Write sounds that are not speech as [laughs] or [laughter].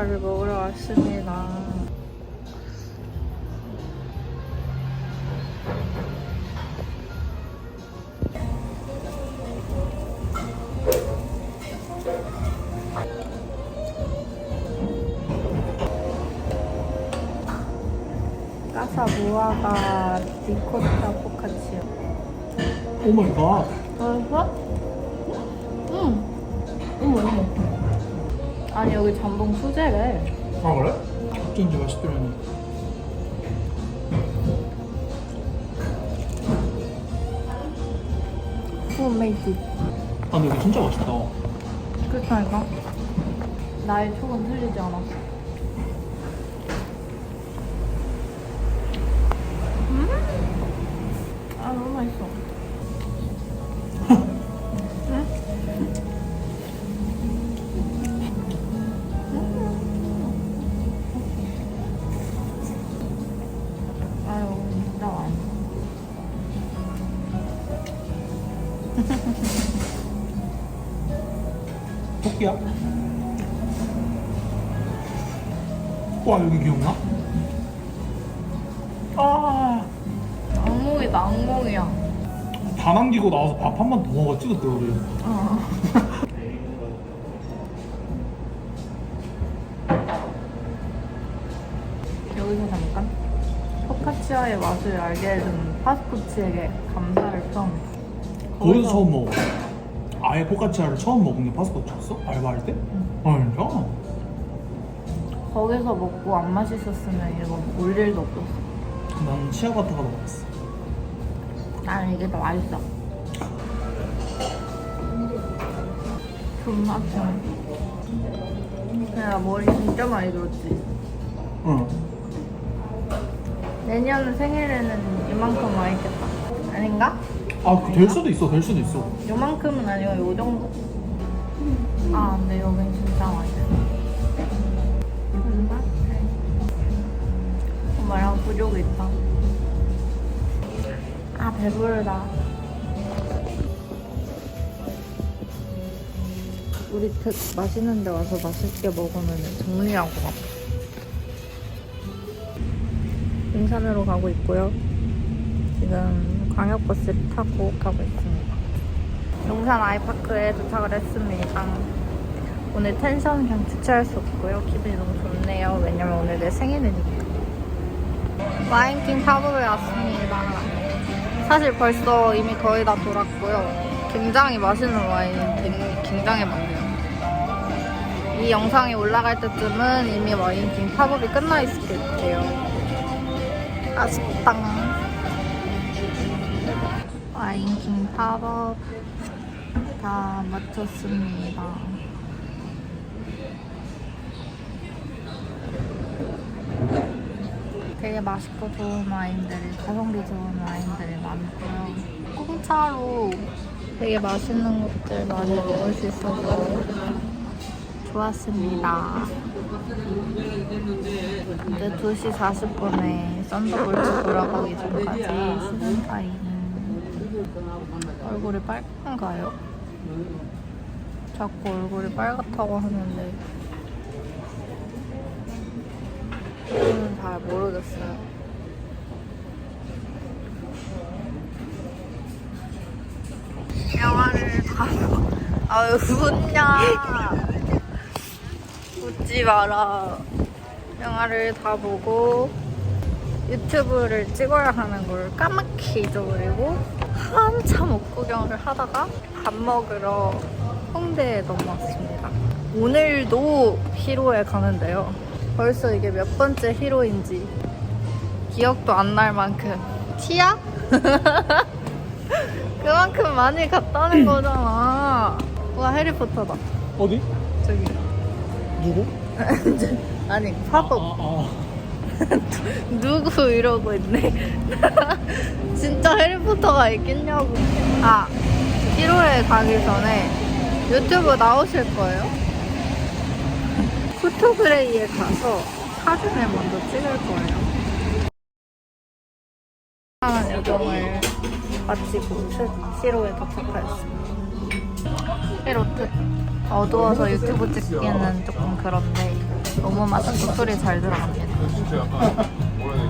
피자를 먹으러 왔습니다. 카사노아가 리코타 포카치요. 오 마이 갓. 맛있어? 응. 어머 어머. 아니, 여기 전봉 수제래. 아 그래? 어쩐지 맛있더라니. 홈메이드. 아 근데 이거 진짜 맛있다. 그렇다니까? 나의 촉은 틀리지 않았어. [laughs] 토끼야? 와 여기 기억나? 아. 악몽이다, 악몽이야. 다 남기고 나와서 밥 한 번 더 먹었지 그때 우리. 어. [laughs] 여기서 잠깐 포카치아의 맛을 알게 해준 파스코치에게 감사를 표합니다. 거기서 처음 먹어. 아예 포카치아를 처음 먹은 게 파스코치였어? 알바할 때? 아 진짜? 거기서 먹고 안 맛있었으면 이거 올 일도 없었어. 난 치아바타가 먹었어. 나는 이게 더 맛있어. 존나 아파. 내가 머리 진짜 많이 들었지. 응. 내년 생일에는 이만큼 와 있겠다. 아닌가? 아, 될 수도 있어, 될 수도 있어. 요만큼은 아니고 요 정도? 아 근데 여긴 진짜 맛있어 엄마? 엄마랑 부족이 있다 아 배부르다 우리 특 맛있는 데 와서 맛있게 먹으면 정리하고 가 용산으로 가고 있고요 지금 광역버스를 타고 가고 있습니다 용산 아이파크에 도착을 했습니다. 오늘 텐션 그냥 주체할 수 없고요. 기분이 너무 좋네요. 왜냐면 오늘 내 생일이니까. 와인킹 팝업에 왔습니다. 사실 벌써 이미 거의 다 돌았고요. 굉장히 맛있는 되게 굉장히 많네요. 이 영상이 올라갈 때쯤은 이미 와인킹 팝업이 끝나 있을 거예요. 아쉽다. 와인킹 팝업 다 마쳤습니다. 되게 맛있고 좋은 와인들이, 가성비 좋은 와인들이 많고요. 공짜로 되게 맛있는 것들 많이 먹을 수 있어서 좋았습니다. 이제 2시 40분에 썬더볼트 돌아가기 전까지 쉬는 타임. 얼굴이 빨간가요? 자꾸 얼굴이 빨갛다고 하는데 저는 잘 모르겠어요. 영화를 가서 아왜 웃냐? 웃지 마라. 영화를 다 보고 유튜브를 찍어야 하는 걸 까맣게 잊어버리고 한참 옷구경을 하다가 밥 먹으러 홍대에 넘어왔습니다. 오늘도 히로에 가는데요. 벌써 이게 몇 번째 히로인지 기억도 안 날 만큼 티야? [laughs] 그만큼 많이 갔다는 거잖아. 와 해리포터다. 어디? 저기 누구? [laughs] 아니 아, 팝업. 아, [laughs] 누구 이러고 있네. [laughs] 진짜 해리포터가 있겠냐고. 아, 1호에 가기 전에 유튜브 나오실 거예요? 포토그레이에 가서 사진을 먼저 찍을 거예요. 하는 요정을 마치고 7호에 도착하였습니다. 1호 특. 어두워서 유튜브 찍기는 조금 그런데 너무 맛있고 소리 잘 들어갑니다. 진짜 약간 뭐라 해야 되지?